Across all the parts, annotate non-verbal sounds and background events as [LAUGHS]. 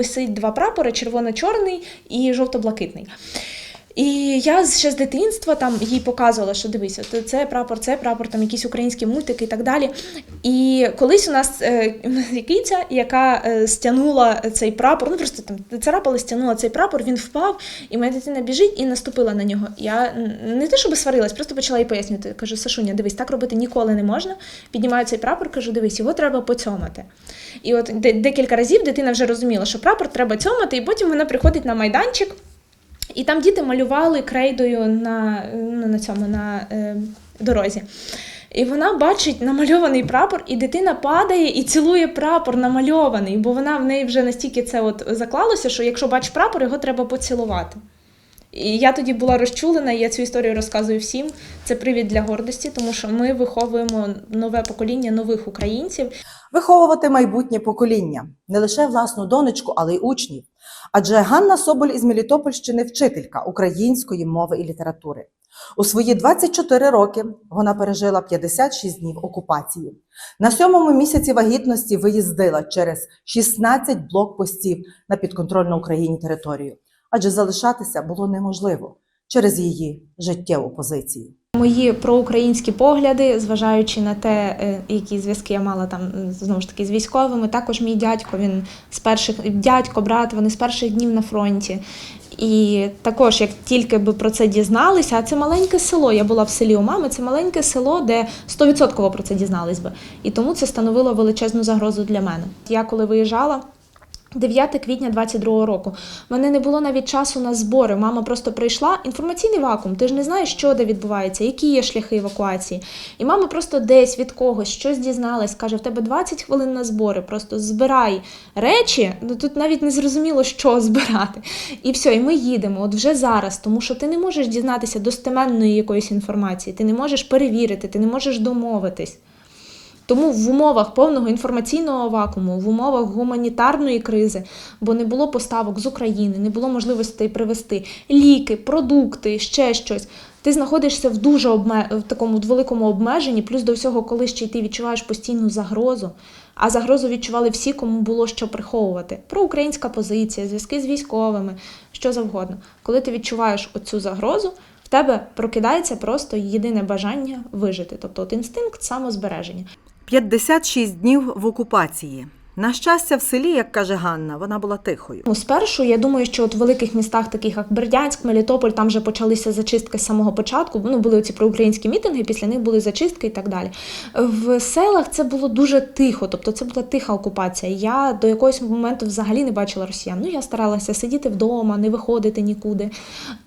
висить два прапори: червоно-чорний і жовто-блакитний. І я ще з дитинства там їй показувала, що дивися, то це прапор, це прапор, там якісь українські мультики і так далі. І колись у нас е, [LAUGHS] киця, яка е, стягнула цей прапор, ну просто там царапала, стягнула цей прапор, він впав, і моя дитина біжить і наступила на нього. Я не те, щоб сварилась, просто почала їй пояснювати. Кажу, Сашуня, дивись, так робити ніколи не можна. Піднімаю цей прапор, кажу, дивись, його треба поцьомати. І от декілька разів дитина вже розуміла, що прапор треба цьомати, і потім вона приходить на майданчик. І там діти малювали крейдою на, ну, на цьому на е, дорозі. І вона бачить намальований прапор, і дитина падає і цілує прапор намальований, бо вона в неї вже настільки це от заклалося, що якщо бачиш прапор, його треба поцілувати. І я тоді була розчулена, і я цю історію розказую всім. Це привід для гордості, тому що ми виховуємо нове покоління нових українців. Виховувати майбутнє покоління не лише власну донечку, але й учнів. Адже Ганна Соболь із Мелітопольщини вчителька української мови і літератури. У свої 24 роки вона пережила 56 днів окупації. На сьомому місяці вагітності виїздила через 16 блокпостів на підконтрольну Україні територію, адже залишатися було неможливо через її життєву позицію. Мої проукраїнські погляди, зважаючи на те, е, які зв'язки я мала там знову ж таки з військовими. Також мій дядько, він з перших дядько, брат, вони з перших днів на фронті. І також, як тільки би про це дізналися, а це маленьке село. Я була в селі у мами, це маленьке село, де 100% про це дізнались би. І тому це становило величезну загрозу для мене. Я коли виїжджала. 9 квітня 22 року. В мене не було навіть часу на збори. Мама просто прийшла. Інформаційний вакуум. Ти ж не знаєш, що де відбувається, які є шляхи евакуації. І мама просто десь від когось щось дізналась, каже: в тебе 20 хвилин на збори. Просто збирай речі. Ну тут навіть не зрозуміло, що збирати. І все, і ми їдемо. От вже зараз, тому що ти не можеш дізнатися достеменної якоїсь інформації, ти не можеш перевірити, ти не можеш домовитись. Тому в умовах повного інформаційного вакууму, в умовах гуманітарної кризи, бо не було поставок з України, не було можливостей привезти ліки, продукти, ще щось. Ти знаходишся в дуже обме... в такому великому обмеженні, плюс до всього, коли ще й ти відчуваєш постійну загрозу. А загрозу відчували всі, кому було що приховувати. Проукраїнська позиція, зв'язки з військовими, що завгодно. Коли ти відчуваєш оцю загрозу, в тебе прокидається просто єдине бажання вижити, тобто от інстинкт самозбереження. 56 днів в окупації. На щастя, в селі, як каже Ганна, вона була тихою. Ну, спершу я думаю, що от в великих містах, таких як Бердянськ, Мелітополь, там вже почалися зачистки з самого початку. Ну, були ці проукраїнські мітинги, після них були зачистки і так далі. В селах це було дуже тихо, тобто це була тиха окупація. Я до якогось моменту взагалі не бачила росіян. Ну, я старалася сидіти вдома, не виходити нікуди.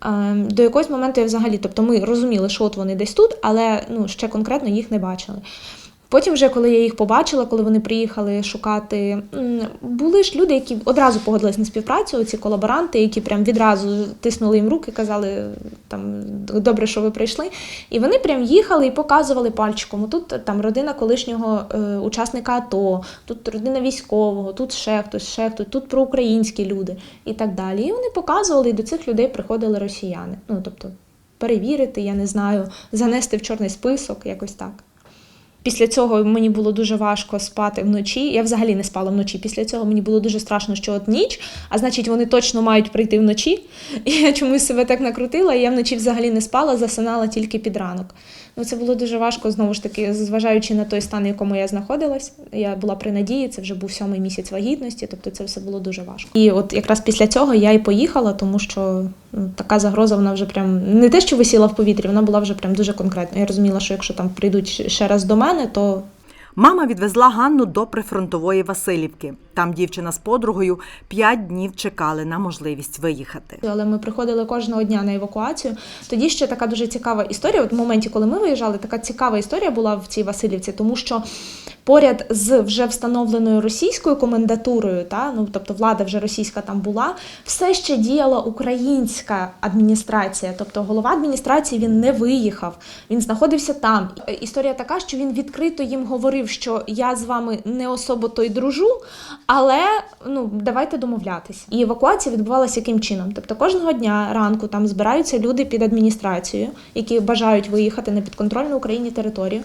Ем, До якогось моменту я взагалі, тобто ми розуміли, що от вони десь тут, але ну, ще конкретно їх не бачили. Потім, вже коли я їх побачила, коли вони приїхали шукати, були ж люди, які одразу погодились на співпрацю, ці колаборанти, які прям відразу тиснули їм руки, казали там добре, що ви прийшли. І вони прям їхали і показували пальчиком. Тут там родина колишнього е, учасника АТО, тут родина військового, тут ще хтось, ще хтось, тут проукраїнські люди і так далі. І вони показували, і до цих людей приходили росіяни. Ну тобто перевірити, я не знаю, занести в чорний список, якось так. Після цього мені було дуже важко спати вночі. Я взагалі не спала вночі. Після цього мені було дуже страшно, що от ніч, а значить, вони точно мають прийти вночі. [LAUGHS] І я чомусь себе так накрутила, і я вночі взагалі не спала, засинала тільки під ранок. Ну це було дуже важко, знову ж таки, зважаючи на той стан, в якому я знаходилась. Я була при надії, це вже був сьомий місяць вагітності, тобто це все було дуже важко. І от якраз після цього я і поїхала, тому що ну, така загроза, вона вже прям не те, що висіла в повітрі, вона була вже прям дуже конкретна. Я розуміла, що якщо там прийдуть ще раз до мене, то Мама відвезла Ганну до прифронтової Васильівки. Там дівчина з подругою п'ять днів чекали на можливість виїхати. але ми приходили кожного дня на евакуацію. Тоді ще така дуже цікава історія. От в моменті, коли ми виїжджали, така цікава історія була в цій Васильівці, тому що поряд з вже встановленою російською комендатурою, та ну тобто влада вже російська там була, все ще діяла українська адміністрація. Тобто голова адміністрації він не виїхав, він знаходився там. Історія така, що він відкрито їм говорив, що я з вами не особо той дружу, але ну давайте домовлятися. І евакуація відбувалася яким чином? Тобто кожного дня ранку там збираються люди під адміністрацією, які бажають виїхати на підконтрольну Україні територію.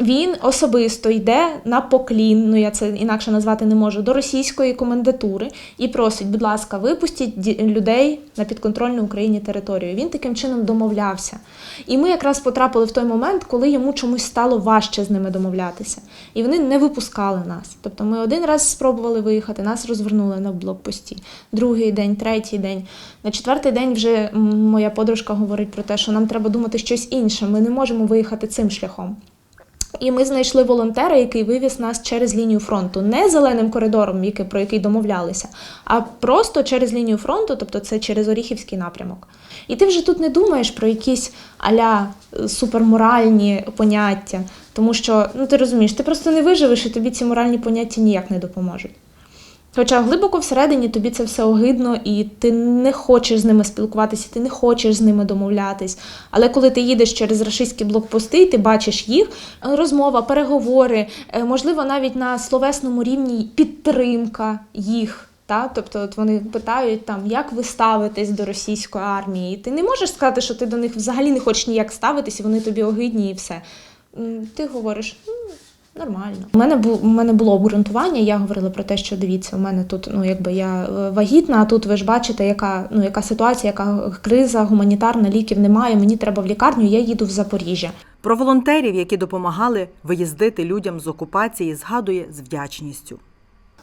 Він особисто йде на поклін, ну я це інакше назвати не можу, до російської комендатури і просить, будь ласка, випустіть людей на підконтрольну Україні територію. Він таким чином домовлявся. І ми якраз потрапили в той момент, коли йому чомусь стало важче з ними домовлятися. І вони не випускали нас. Тобто ми один раз спробували виїхати, нас розвернули на блокпості. Другий день, третій день. На четвертий день вже моя подружка говорить про те, що нам треба думати щось інше. Ми не можемо виїхати цим шляхом. І ми знайшли волонтера, який вивіз нас через лінію фронту, не зеленим коридором, який, про який домовлялися, а просто через лінію фронту, тобто це через Оріхівський напрямок. І ти вже тут не думаєш про якісь аля е, суперморальні поняття, тому що ну ти розумієш, ти просто не виживеш, і тобі ці моральні поняття ніяк не допоможуть. Хоча глибоко всередині тобі це все огидно, і ти не хочеш з ними спілкуватися, ти не хочеш з ними домовлятись. Але коли ти їдеш через рашистські блокпости, і ти бачиш їх, е, розмова, переговори, е, можливо, навіть на словесному рівні підтримка їх. Та? Тобто от вони питають, там, як ви ставитесь до російської армії. І ти не можеш сказати, що ти до них взагалі не хочеш ніяк ставитись, і вони тобі огидні і все. Ти говориш, «М, Нормально. У мене бу у мене було обґрунтування. Я говорила про те, що дивіться, у мене тут ну якби я е, вагітна, а тут ви ж бачите, яка ну яка ситуація, яка криза, гуманітарна, ліків немає. Мені треба в лікарню. Я їду в Запоріжжя. Про волонтерів, які допомагали виїздити людям з окупації, згадує з вдячністю.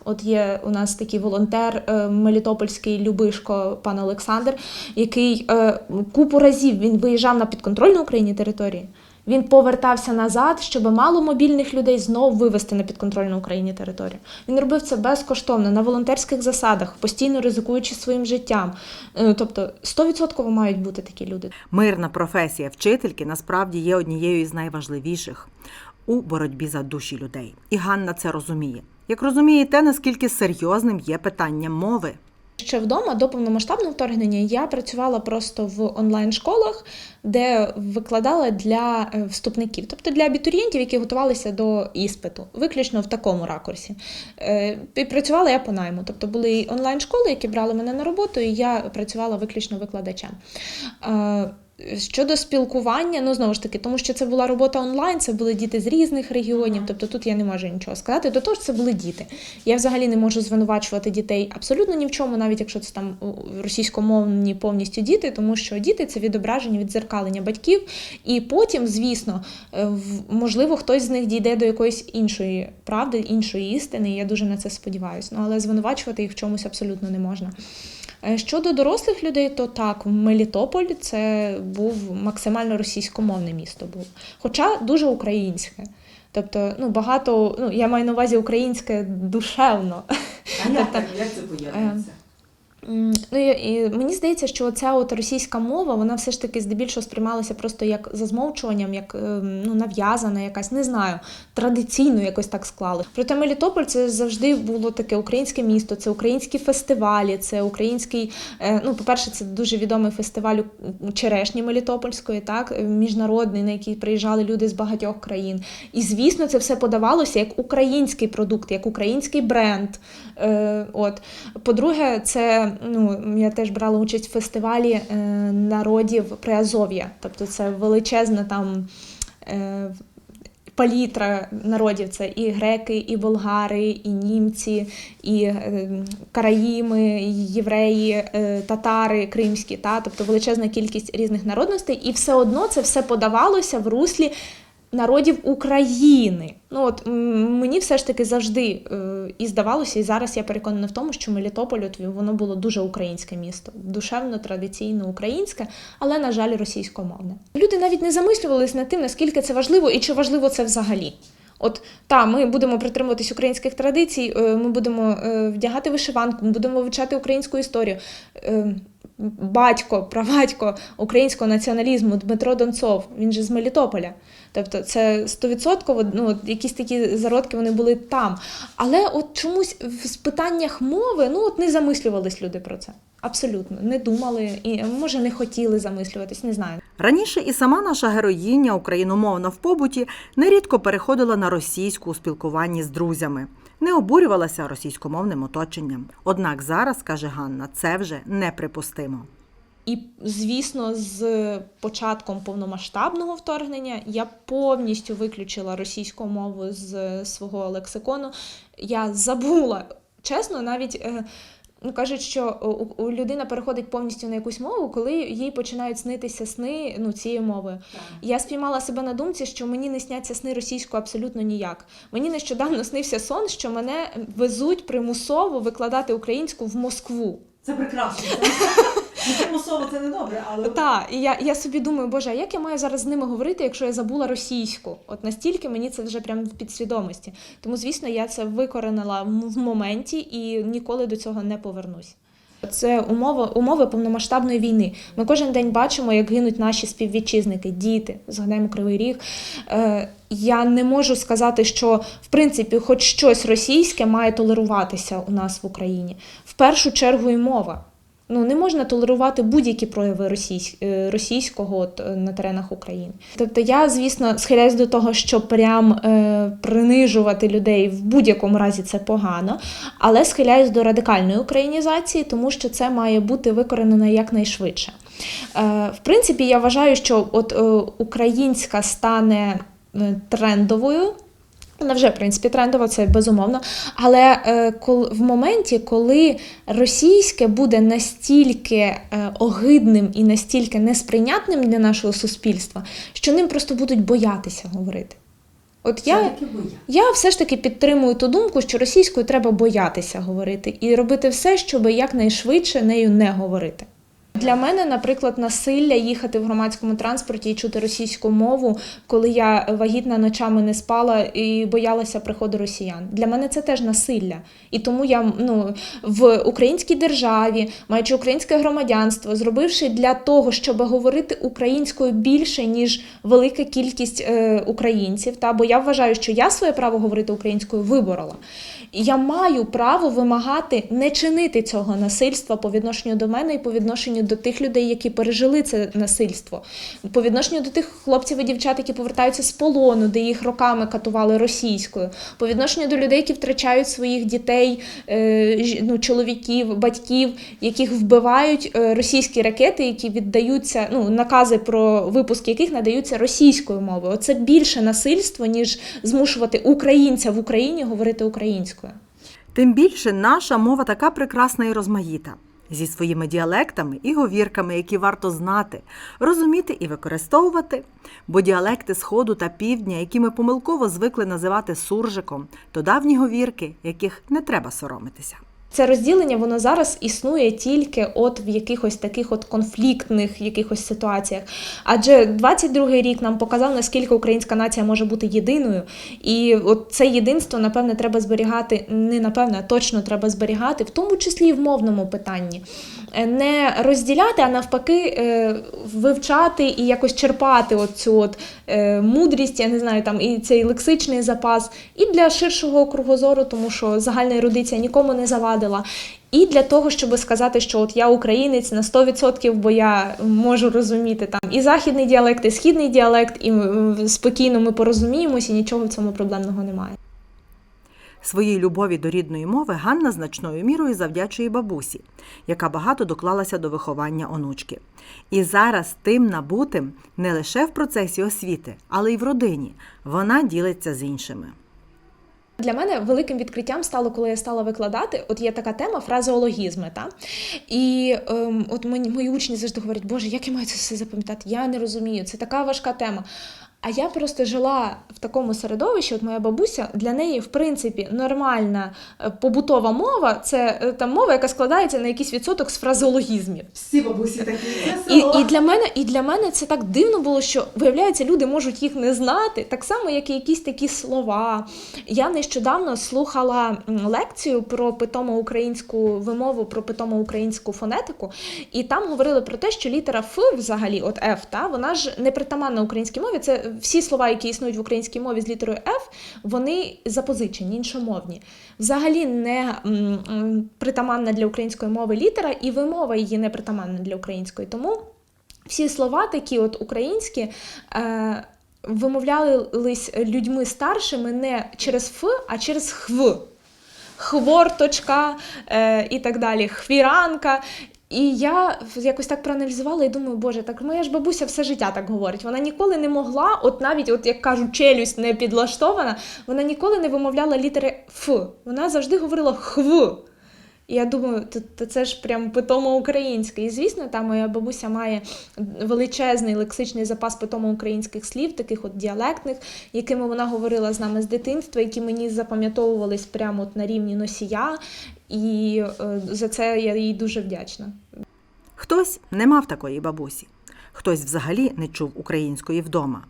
От є у нас такий волонтер е, Мелітопольський Любишко, пан Олександр, який е, купу разів він виїжджав на підконтрольну Україні території. Він повертався назад, щоб мало мобільних людей знов вивезти на підконтрольну Україні територію. Він робив це безкоштовно на волонтерських засадах, постійно ризикуючи своїм життям. Е, Тобто 100% мають бути такі люди. Мирна професія вчительки насправді є однією із найважливіших у боротьбі за душі людей. І Ганна це розуміє. Як розуміє те, наскільки серйозним є питання мови. Ще вдома до повномасштабного вторгнення я працювала просто в онлайн-школах, де викладала для е, вступників, тобто для абітурієнтів, які готувалися до іспиту, виключно в такому ракурсі. Е, І працювала я по найму. Тобто були онлайн-школи, які брали мене на роботу, і я працювала виключно викладачем. Щодо спілкування, ну знову ж таки, тому що це була робота онлайн, це були діти з різних регіонів, тобто тут я не можу нічого сказати. До того ж, це були діти. Я взагалі не можу звинувачувати дітей абсолютно ні в чому, навіть якщо це там російськомовні повністю діти, тому що діти це відображення, відзеркалення батьків. І потім, звісно, е, можливо, хтось з них дійде до якоїсь іншої правди, іншої істини. і Я дуже на це сподіваюся. Ну але звинувачувати їх в чомусь абсолютно не можна. Е, Щодо дорослих людей, то так, Мелітополь це був максимально російськомовне місто був, хоча дуже українське. Тобто, ну багато, ну я маю на увазі українське душевно. як, Тобто, як це поєднується? Ну, і, мені здається, що ця от російська мова, вона все ж таки здебільшого сприймалася просто як за змовчуванням, як ем, ну, нав'язана якась, не знаю, традиційно якось так склали. Проте Мелітополь це завжди було таке українське місто, це українські фестивалі, це український, е, ну, по-перше, це дуже відомий фестиваль черешні Мелітопольської, так, е, міжнародний, на який приїжджали люди з багатьох країн. І звісно, це все подавалося як український продукт, як український бренд. Е, от. По-друге, це ну, я теж брала участь в фестивалі е, народів Приазов'я. Тобто це величезна там. Е, Палітра народів це і греки, і болгари, і німці, і е, караїми, і євреї, татари, кримські, та тобто величезна кількість різних народностей, і все одно це все подавалося в руслі народів України. Ну от мені все ж таки завжди е, і здавалося, і зараз я переконана в тому, що Мелітополь от, воно було дуже українське місто, душевно, традиційно українське, але на жаль, російськомовне. Люди навіть не замислювалися над тим, наскільки це важливо і чи важливо це взагалі. От та ми будемо притримуватись українських традицій, е, ми будемо е, вдягати вишиванку, ми будемо вивчати українську історію. Е, Батько, праватько українського націоналізму Дмитро Донцов, він же з Мелітополя. Тобто це стовідсотково, ну, якісь такі зародки вони були там. Але от чомусь в питаннях мови ну, от не замислювались люди про це. Абсолютно. Не думали і може не хотіли замислюватись, не знаю. Раніше і сама наша героїня, україномовна в побуті, нерідко переходила на російську у спілкуванні з друзями, не обурювалася російськомовним оточенням. Однак зараз, каже Ганна, це вже неприпустимо. І, звісно, з початком повномасштабного вторгнення я повністю виключила російську мову з свого лексикону. Я забула, чесно, навіть. Е, Ну, кажуть, що у, у людина переходить повністю на якусь мову, коли їй починають снитися сни ну, цією мовою. Я спіймала себе на думці, що мені не сняться сни російською абсолютно ніяк. Мені нещодавно снився сон, що мене везуть примусово викладати українську в Москву. Це прекрасно. [LAUGHS] Примусово це не добре, але Так, і я, я собі думаю, боже, а як я маю зараз з ними говорити, якщо я забула російську? От настільки мені це вже прям в підсвідомості. Тому, звісно, я це викоренила в моменті і ніколи до цього не повернусь. Це умови, умови повномасштабної війни. Ми кожен день бачимо, як гинуть наші співвітчизники, діти. Згадаємо Кривий Ріг. Е, я не можу сказати, що в принципі хоч щось російське має толеруватися у нас в Україні. В першу чергу і мова. Ну, не можна толерувати будь-які прояви російсь... е, російського от, е, на теренах України. Тобто я, звісно, схиляюсь до того, що прям е, принижувати людей в будь-якому разі це погано, але схиляюсь до радикальної українізації, тому що це має бути викоренено якнайшвидше. Е, в принципі, я вважаю, що от е, українська стане е, трендовою. Вона вже, в принципі, трендова, це безумовно. Але е, кол, в моменті, коли російське буде настільки е, огидним і настільки несприйнятним для нашого суспільства, що ним просто будуть боятися говорити. От я, я все ж таки підтримую ту думку, що російською треба боятися говорити і робити все, щоб якнайшвидше нею не говорити. Для мене, наприклад, насилля їхати в громадському транспорті і чути російську мову, коли я вагітна ночами не спала і боялася приходу росіян. Для мене це теж насилля. І тому я ну, в українській державі, маючи українське громадянство, зробивши для того, щоб говорити українською більше, ніж велика кількість е, українців. Та, бо я вважаю, що я своє право говорити українською виборола. Я маю право вимагати не чинити цього насильства по відношенню до мене і по відношенню до тих людей, які пережили це насильство, по відношенню до тих хлопців і дівчат, які повертаються з полону, де їх роками катували російською, по відношенню до людей, які втрачають своїх дітей, е, ну, чоловіків, батьків, яких вбивають е, російські ракети, які віддаються, ну, накази про випуск яких надаються російською мовою. Оце більше насильство, ніж змушувати українця в Україні говорити українською. Тим більше наша мова така прекрасна і розмаїта. Зі своїми діалектами і говірками, які варто знати, розуміти і використовувати, бо діалекти Сходу та Півдня, які ми помилково звикли називати суржиком, то давні говірки, яких не треба соромитися. Це розділення воно зараз існує тільки от в якихось таких от конфліктних якихось ситуаціях. Адже 22-й рік нам показав, наскільки українська нація може бути єдиною. І от це єдинство, напевне, треба зберігати, не напевне, а точно треба зберігати, в тому числі і в мовному питанні. Е, Не розділяти, а навпаки, е, вивчати і якось черпати от цю от е, мудрість, я не знаю, там і цей лексичний запас, і для ширшого кругозору, тому що загальна ерудиція нікому не завадила. І для того, щоб сказати, що от я українець на 100%, бо я можу розуміти там і західний діалект, і східний діалект, і спокійно ми порозуміємося, і нічого в цьому проблемного немає. Своїй любові до рідної мови Ганна значною мірою завдячує бабусі, яка багато доклалася до виховання онучки. І зараз тим набутим не лише в процесі освіти, але й в родині. Вона ділиться з іншими. Для мене великим відкриттям стало, коли я стала викладати. От є така тема фразеологізми. Та? І ем, от мої, мої учні завжди говорять, Боже, як я маю це все запам'ятати? Я не розумію, це така важка тема. А я просто жила в такому середовищі, от моя бабуся, для неї, в принципі, нормальна е, побутова мова це е, та мова, яка складається на якийсь відсоток з фразеологізмів. Всі бабусі такі. І, і, для мене, і для мене це так дивно було, що виявляється, люди можуть їх не знати, так само, як і якісь такі слова. Я нещодавно слухала лекцію про питому українську вимову, про питому українську фонетику, і там говорили про те, що літера Ф, взагалі, от Ф, та вона ж не притаманна українській мові. Це всі слова, які існують в українській мові з літерою Ф, вони запозичені, іншомовні. Взагалі не притаманна для української мови літера, і вимова її не притаманна для української. Тому всі слова такі от українські. Е, Вимовлялись людьми старшими не через Ф, а через хв. Хворточка е, і так далі, хвіранка. І я якось так проаналізувала і думаю, боже, так моя ж бабуся все життя так говорить. Вона ніколи не могла, от навіть, от як кажуть, челюсть не підлаштована, вона ніколи не вимовляла літери Ф. Вона завжди говорила хв. І я думаю, то, це ж прям питомо українське. І звісно, там моя бабуся має величезний лексичний запас питомо українських слів, таких от діалектних, якими вона говорила з нами з дитинства, які мені запам'ятовувались прямо от на рівні носія. І е, за це я їй дуже вдячна. Хтось не мав такої бабусі, хтось взагалі не чув української вдома.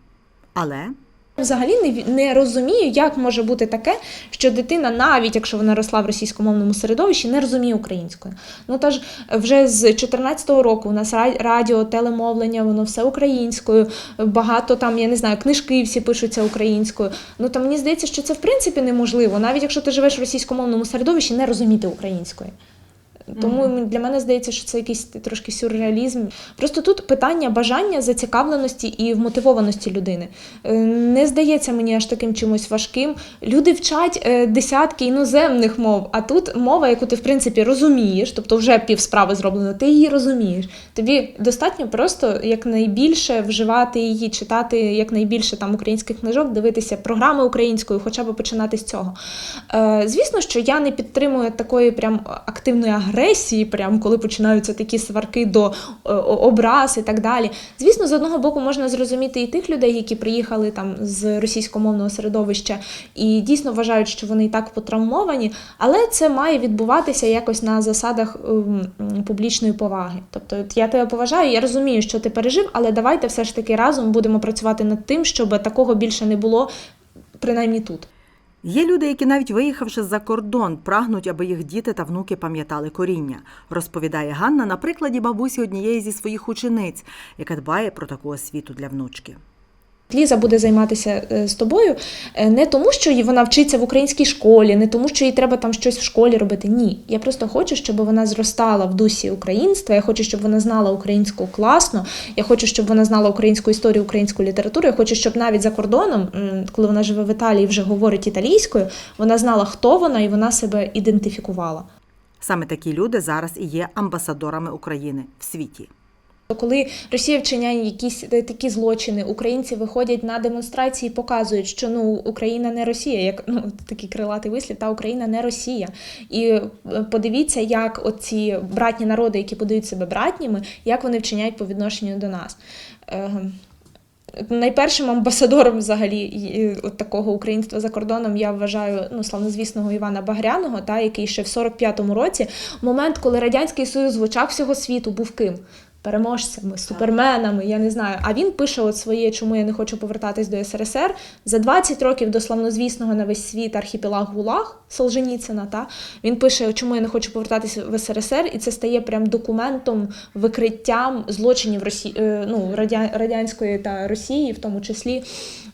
Але Взагалі не, розумію, як може бути таке, що дитина, навіть якщо вона росла в російськомовному середовищі, не розуміє українською. Ну тож вже з 14-го року у нас ра- радіо, телемовлення, воно все українською. Багато там, я не знаю, книжки всі пишуться українською. Ну то мені здається, що це в принципі неможливо, навіть якщо ти живеш в російськомовному середовищі, не розуміти українською. Тому для мене здається, що це якийсь трошки сюрреалізм. Просто тут питання бажання, зацікавленості і вмотивованості людини. Е, Не здається мені аж таким чимось важким. Люди вчать е, десятки іноземних мов, а тут мова, яку ти в принципі розумієш, тобто вже пів справи зроблено, ти її розумієш. Тобі достатньо просто якнайбільше вживати її, читати якнайбільше там українських книжок, дивитися програми українською, хоча б починати з цього. Е, Звісно, що я не підтримую такої прям активної агресії, прям коли починаються такі сварки до е, образ і так далі. Звісно, з одного боку можна зрозуміти і тих людей, які приїхали там з російськомовного середовища і дійсно вважають, що вони і так потравмовані, але це має відбуватися якось на засадах ем, публічної поваги. Тобто, я тебе поважаю, я розумію, що ти пережив, але давайте все ж таки разом будемо працювати над тим, щоб такого більше не було, принаймні тут. Є люди, які навіть виїхавши за кордон, прагнуть, аби їх діти та внуки пам'ятали коріння, розповідає Ганна на прикладі бабусі однієї зі своїх учениць, яка дбає про таку освіту для внучки. Ліза буде займатися е, з тобою е, не тому, що вона вчиться в українській школі, не тому, що їй треба там щось в школі робити. Ні. Я просто хочу, щоб вона зростала в дусі українства. Я хочу, щоб вона знала українську класно. Я хочу, щоб вона знала українську історію, українську літературу. Я хочу, щоб навіть за кордоном, коли вона живе в Італії, вже говорить італійською, вона знала, хто вона, і вона себе ідентифікувала. Саме такі люди зараз і є амбасадорами України в світі. Коли Росія вчиняє якісь е, такі злочини, українці виходять на демонстрації і показують, що ну Україна не Росія, як ну [LAUGHS] такий крилатий вислів, та Україна не Росія. І е, подивіться, як оці братні народи, які подають себе братніми, як вони вчиняють по відношенню до нас. Е, Найпершим амбасадором взагалі от такого українства за кордоном я вважаю ну славнозвісного Івана Багряного, та який ще в 45-му році, момент, коли радянський союз в очах всього світу був ким? Переможцями, суперменами, я не знаю. А він пише от своє, чому я не хочу повертатись до СРСР. За 20 років до славнозвісного на весь світ архіпелаг Гулаг Солженіцина. Та він пише, чому я не хочу повертатись в СРСР, і це стає прям документом, викриттям злочинів Росії, ну, радянської та Росії, в тому числі.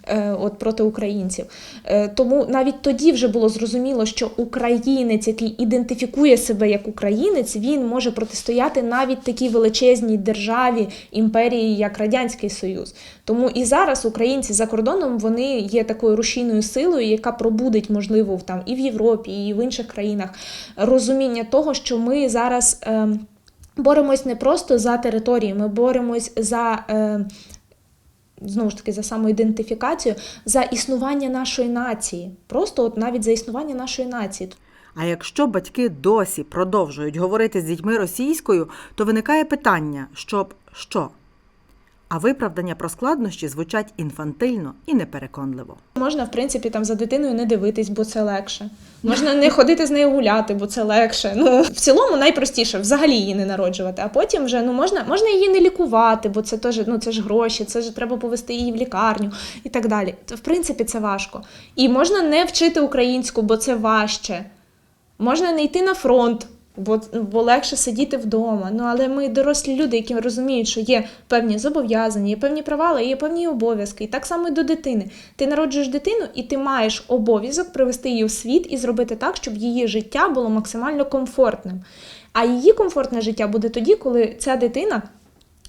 Е, От проти українців, Е, тому навіть тоді вже було зрозуміло, що українець, який ідентифікує себе як українець, він може протистояти навіть такій величезній державі імперії, як Радянський Союз. Тому і зараз українці за кордоном вони є такою рушійною силою, яка пробудить, можливо, там і в Європі, і в інших країнах розуміння того, що ми зараз. Е, Боремось не просто за території, ми боремось за е, знову ж таки за самоідентифікацію, за існування нашої нації. Просто от навіть за існування нашої нації. А якщо батьки досі продовжують говорити з дітьми російською, то виникає питання, щоб що? А виправдання про складнощі звучать інфантильно і непереконливо. Можна, в принципі, там за дитиною не дивитись, бо це легше. Можна не ходити з нею гуляти, бо це легше. Ну, в цілому найпростіше взагалі її не народжувати. А потім вже ну можна, можна її не лікувати, бо це теж ну це ж гроші, це ж треба повести її в лікарню і так далі. В принципі, це важко. І можна не вчити українську, бо це важче. Можна не йти на фронт, бо, бо легше сидіти вдома. Ну але ми дорослі люди, які розуміють, що є певні зобов'язання, є певні права, але є певні обов'язки. І так само і до дитини. Ти народжуєш дитину, і ти маєш обов'язок привести її в світ і зробити так, щоб її життя було максимально комфортним. А її комфортне життя буде тоді, коли ця дитина.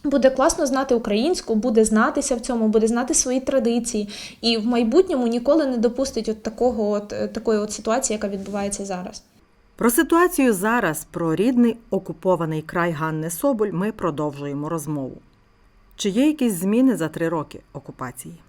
Буде класно знати українську, буде знатися в цьому, буде знати свої традиції, і в майбутньому ніколи не допустить от такого, от е, такої от ситуації, яка відбувається зараз. Про ситуацію зараз, про рідний окупований край Ганни Соболь, ми продовжуємо розмову. Чи є якісь зміни за три роки окупації?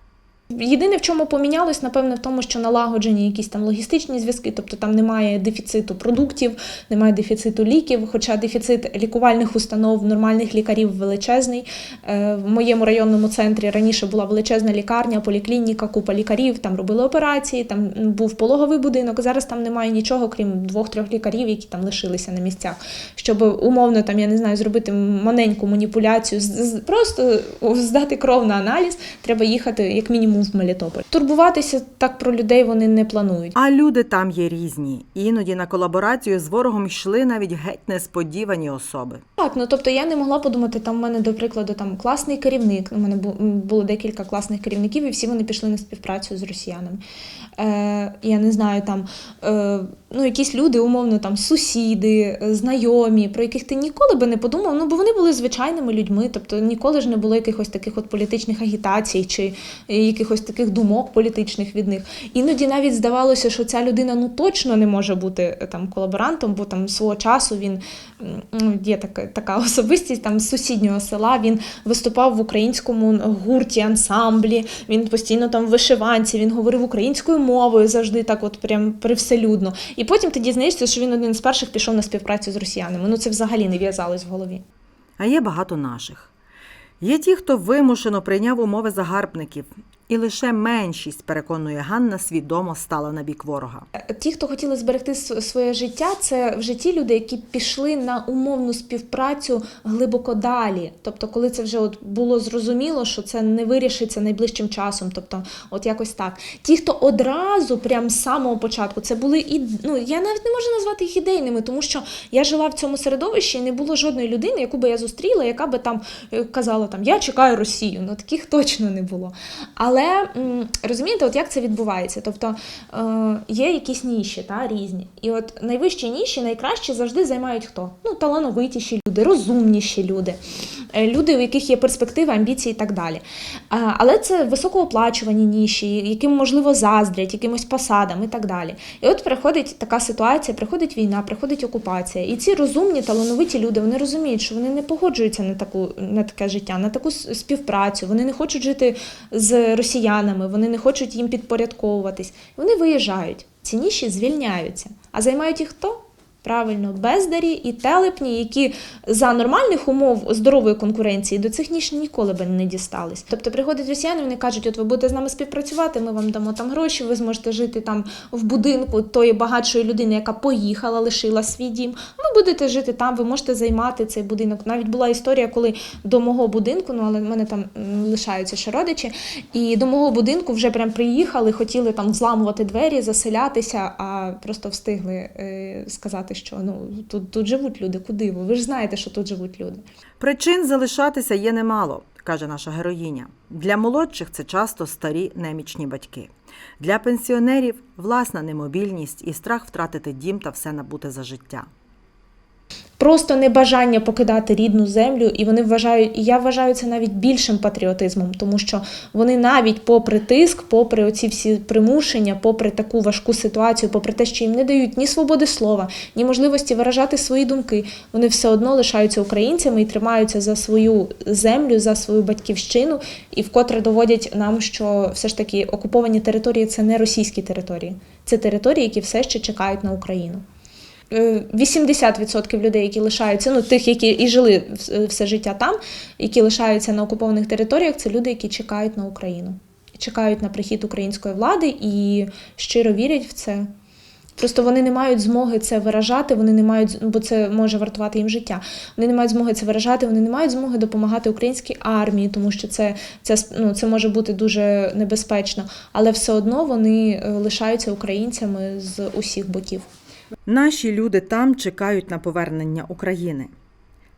Єдине, в чому помінялось, напевно, в тому, що налагоджені якісь там логістичні зв'язки, тобто там немає дефіциту продуктів, немає дефіциту ліків, хоча дефіцит лікувальних установ, нормальних лікарів величезний. Е, В моєму районному центрі раніше була величезна лікарня, поліклініка, купа лікарів, там робили операції, там був пологовий будинок. Зараз там немає нічого, крім двох-трьох лікарів, які там лишилися на місцях. Щоб умовно там, я не знаю, зробити маленьку маніпуляцію, просто здати кров на аналіз, треба їхати як мінімум в Мелітополь. Турбуватися так про людей вони не планують. А люди там є різні. Іноді на колаборацію з ворогом йшли навіть геть несподівані особи. Так, ну тобто я не могла подумати, там в мене, до прикладу, там класний керівник. У мене було декілька класних керівників, і всі вони пішли на співпрацю з росіянами. Е, я не знаю, там е, ну, якісь люди, умовно, там сусіди, знайомі, про яких ти ніколи би не подумав. Ну, бо вони були звичайними людьми, тобто ніколи ж не було якихось таких от політичних агітацій чи е, якихось таких думок політичних від них. Іноді навіть здавалося, що ця людина ну точно не може бути е, там колаборантом, бо там свого часу він є така, така [LAUGHS] особистість там з сусіднього села. Він виступав в українському гурті, ансамблі. Він постійно там в вишиванці, він говорив українською мовою завжди так, от прям привселюдно. І потім ти дізнаєшся, що він один з перших пішов на співпрацю з росіянами. Ну це взагалі не в'язалось в голові. А є багато наших. Є ті, хто вимушено прийняв умови загарбників, і лише меншість, переконує Ганна, свідомо стала на бік ворога. Ті, хто хотіли зберегти своє життя, це вже ті люди, які пішли на умовну співпрацю глибоко далі. Тобто, коли це вже от було зрозуміло, що це не вирішиться найближчим часом. Тобто, от якось так. Ті, хто одразу, прям з самого початку, це були і ну я навіть не можу назвати їх ідейними, тому що я жила в цьому середовищі, і не було жодної людини, яку би я зустріла, яка би там е, казала там Я чекаю Росію. Ну таких точно не було. Але м, розумієте, от як це відбувається? Тобто е, є якісь ніші, та, різні. І от найвищі ніші, найкраще завжди займають хто? Ну, талановитіші люди, розумніші люди, люди, у яких є перспективи, амбіції і так далі. Але це високооплачувані ніші, яким, можливо, заздрять, якимось посадам і так далі. І от приходить така ситуація, приходить війна, приходить окупація. І ці розумні, талановиті люди вони розуміють, що вони не погоджуються на таку на таке життя, на таку співпрацю. Вони не хочуть жити з росіянами, вони не хочуть їм підпорядковуватись. Вони виїжджають. Ці ніші звільняються. А займають їх хто? Правильно, бездарі і телепні, які за нормальних умов здорової конкуренції до цих ніж ніколи би не дістались. Тобто приходять росіяни, вони кажуть, от ви будете з нами співпрацювати, ми вам дамо там гроші, ви зможете жити там в будинку тої багатшої людини, яка поїхала, лишила свій дім. Ви будете жити там, ви можете займати цей будинок. Навіть була історія, коли до мого будинку, ну але в мене там лишаються ще родичі, і до мого будинку вже прям приїхали, хотіли там взламувати двері, заселятися, а просто встигли е, сказати, що ну тут, тут живуть люди, куди ви? Ви ж знаєте, що тут живуть люди. Причин залишатися є немало, каже наша героїня. Для молодших це часто старі немічні батьки. Для пенсіонерів власна немобільність і страх втратити дім та все набути за життя. Просто небажання покидати рідну землю, і вони вважають, і я вважаю це навіть більшим патріотизмом, тому що вони навіть попри тиск, попри оці всі примушення, попри таку важку ситуацію, попри те, що їм не дають ні свободи слова, ні можливості виражати свої думки, вони все одно лишаються українцями і тримаються за свою землю, за свою батьківщину, і вкотре доводять нам, що все ж таки окуповані території це не російські території, це території, які все ще чекають на Україну. Е, 80% людей, які лишаються, ну тих, які і жили все життя там, які лишаються на окупованих територіях, це люди, які чекають на Україну, чекають на прихід української влади і щиро вірять в це. Просто вони не мають змоги це виражати, вони не мають, бо це може вартувати їм життя. Вони не мають змоги це виражати, вони не мають змоги допомагати українській армії, тому що це, це, ну, це може бути дуже небезпечно. Але все одно вони е, лишаються українцями з усіх боків. Наші люди там чекають на повернення України.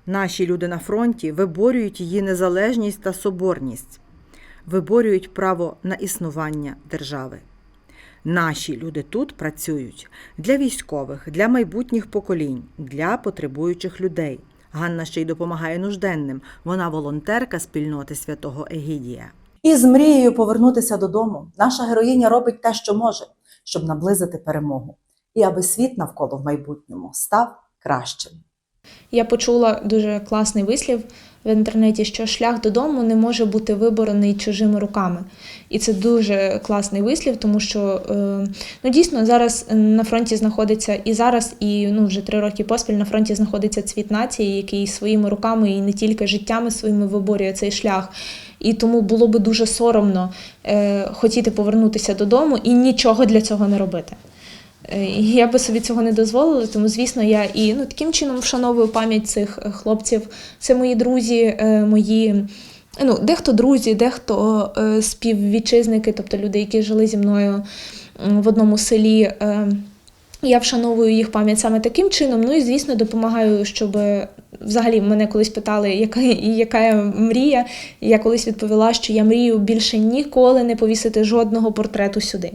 Наші люди на фронті виборюють її незалежність та соборність, виборюють право на існування держави. Наші люди тут працюють для військових, для майбутніх поколінь, для потребуючих людей. Ганна ще й допомагає нужденним. Вона волонтерка спільноти святого Егідія. І з мрією повернутися додому наша героїня робить те, що може, щоб наблизити перемогу. І аби світ навколо в майбутньому став кращим. Я почула дуже класний вислів в інтернеті, що шлях додому не може бути виборений чужими руками. І це дуже класний вислів, тому що е, ну, дійсно зараз на фронті знаходиться і зараз, і ну, вже три роки поспіль на фронті знаходиться цвіт нації, який своїми руками і не тільки життями своїми виборює цей шлях. І тому було би дуже соромно е, хотіти повернутися додому і нічого для цього не робити. Е, Я би собі цього не дозволила, тому звісно, я і ну таким чином вшановую пам'ять цих е, хлопців. Це мої друзі, е, мої. Ну, дехто друзі, дехто співвітчизники, тобто люди, які жили зі мною в одному селі. Я вшановую їх пам'ять саме таким чином. Ну і звісно, допомагаю, щоб взагалі мене колись питали, яка, яка я мрія. Я колись відповіла, що я мрію більше ніколи не повісити жодного портрету сюди.